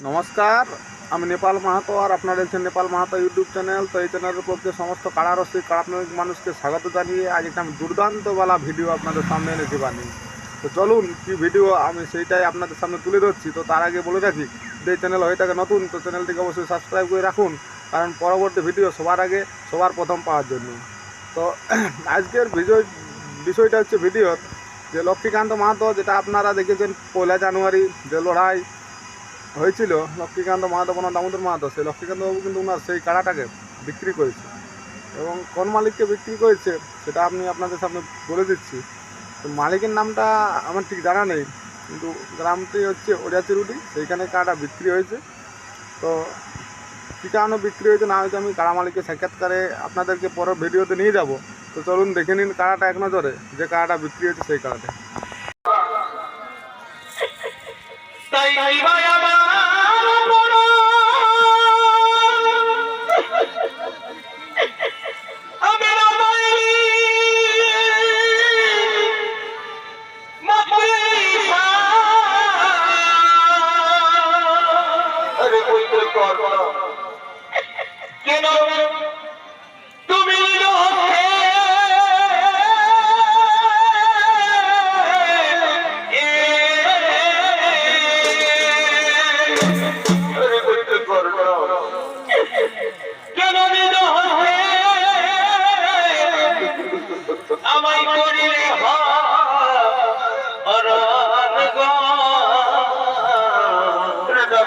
নমস্কার, আমি নেপাল মাহাতো আর আপনারা দেখছেন নেপাল মাহাতো ইউটিউব চ্যানেল। তো এই চ্যানেলের পক্ষে সমস্ত কারারসিক কারাত্মক মানুষকে স্বাগত জানিয়ে আজ একটা আমি দুর্দান্তওয়ালা ভিডিও আপনাদের সামনে এনেছি বানি তো চলুন, কি ভিডিও আমি সেইটাই আপনাদের সামনে তুলে ধরছি। তো তার আগে বলে রাখি যে চ্যানেল হয়ে থাকে নতুন, তো চ্যানেলটিকে অবশ্যই সাবস্ক্রাইব করে রাখুন, কারণ পরবর্তী ভিডিও সবার আগে, সবার প্রথম পাওয়ার জন্য। তো আজকের বিষয়টা হচ্ছে ভিডিও যে লক্ষ্মীকান্ত মাহাতো, যেটা আপনারা দেখেছেন পয়লা জানুয়ারি, যে লড়াই হয়েছিল, লক্ষ্মীকান্ত মাহাতো কোনো দামোদর মাহাতো, সেই লক্ষ্মীকান্ত বাবু কিন্তু ওনার সেই কাড়াটাকে বিক্রি করেছে। এবং কোন মালিককে বিক্রি করেছে, সেটা আপনি আপনাদের সামনে বলে দিচ্ছি। তো মালিকের নামটা আমার ঠিক জানা নেই, কিন্তু গ্রামটি হচ্ছে ওরিয়াচিরুটি সেইখানে কাড়াটা বিক্রি হয়েছে। তো কী কারণে বিক্রি হয়েছে, না হয়তো আমি কাড়া মালিকের সাক্ষাৎকারে আপনাদেরকে পরের ভিডিওতে নিয়ে যাব। তো চলুন দেখে নিন কাড়াটা এক নজরে, যে কাড়াটা বিক্রি হয়েছে সেই কাড়াটা কেন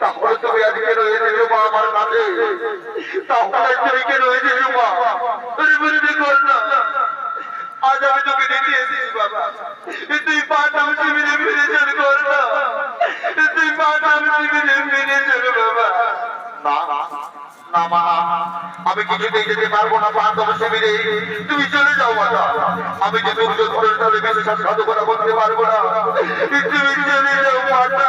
তাহলে তুমি আজকে রয়ে যেতে মা আমার কাছে। তাহলে তুমি কে রয়ে যেতে মা তুমি বুঝতে কর না আজ আমি তোকে দিতে এসেছি, বাবা। কিছুতেই যেতে পারব না পাঠাম শিবিরে। তুমি চলে যাও, মাতা। আমি যে দুর্যোগ করে বিশ্বাস করা করতে পারব না। তুমি চলে যাও, মাতা।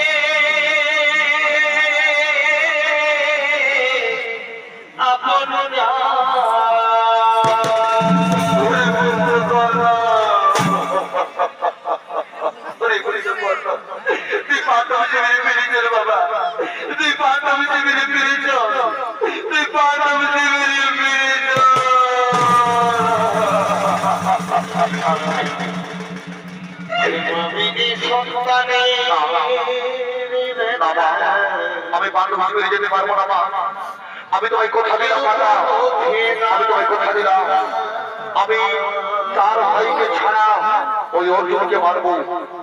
আমি বাল্য ভাগ হয়ে যেতে পারব না, মা। আমি তোমায় কথা দিলাম আমি তোমায় কথা দিলাম। আমি তার ভাইকে ছাড়া ওই অর্জুনকে মারবো।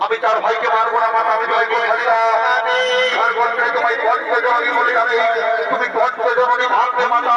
আমি তার ভাইকে মারবো না, মা। আমি তোমায় কথা দিলাম। তোমায় কষ্ট জননী বলে যাবে। তুমি কষ্ট জননী ভাববে, মাতা।